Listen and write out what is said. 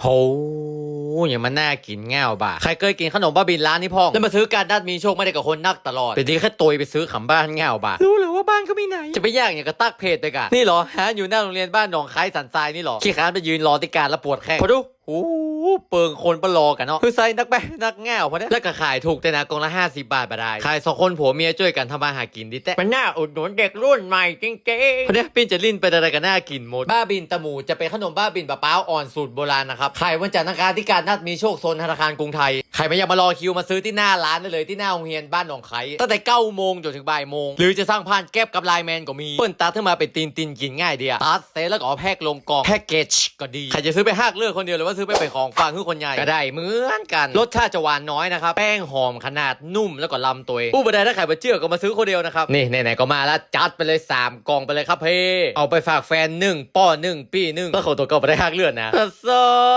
โหอย่างมันน่ากินง่าวบ่าใครเคยกินขนมบ้าบินร้านนี้พ่องแล้วมาซื้อการดัดมีโชคไม่ได้กับคนนักตลอดเป็นดีแค่ตัวไปซื้อขำบ้านง่าวบ่ารู้เลยว่าบ้านเขามีไหน จะไปยากอย่างกระตักเพจไปกันนี่เหรอฮะอยู่หน้าโรงเรียนบ้านหนองคายสันทรายนี่เหรอขี้ค้านไปยืนรอที่การแล้วปวดแข้งพอดู โอ้โหเปิงคนปะรอกันเนาะคือใส่นักแปะนักง่าวพอเนี่ยแล้วก็ขายถูกแต่นะกล่องละ 50 บาทมาได้ขายสองคนผัวเมียช่วยกันทำมาหากินดิแต่มันน่าอุดหนุนเด็กรุ่นใหม่จริงๆพอเนี่ยปิ้นจะลิ้นเป็นอะไรกันน่ากินหมดบ้าบินตะหมูจะเป็นขนมบ้าบินปะเป้าอ่อนสูตรโบราณนะครับขายวันจันทร์อังคารที่การนัดมีโชคโซนธนาคารกรุงไทยใครไม่อยากมารอคิวมาซื้อที่หน้าร้านได้เลยที่หน้าโรงเรียนบ้านหนองไคตั้งแต่9โมงจนถึงบ่ายโมงหรือจะสร้างผ่านแก็บกับไลน์แมนก็มีเปิ้นตัดขึ้นมาเป็นตีนตีนกินง่ายเดียวตัดเสร็จแล้วก็เอาแพ็คลงกล่องแพ็กเกจก็ดีใครจะซื้อไปหักเลือกคนเดียวหรือว่าซื้อไปเป็นของฝากให้คนใหญ่ก็ได้เหมือนกันรสชาติจะหวานน้อยนะครับแป้งหอมขนาดนุ่มแล้วก็ลำตัวเองผู้บรรดาถ้าใครมาเชื่อก็มาซื้อคนเดียวนะครับนี่ไหนๆก็มาแล้วจัดไปเลยสามกล่องไปเลยครับเพ่เอาไปฝากแฟนหนึ่งป้อหนึ่งปี้หนึ่งก็เขาตัวก็ไปได้หักเลือดนะสด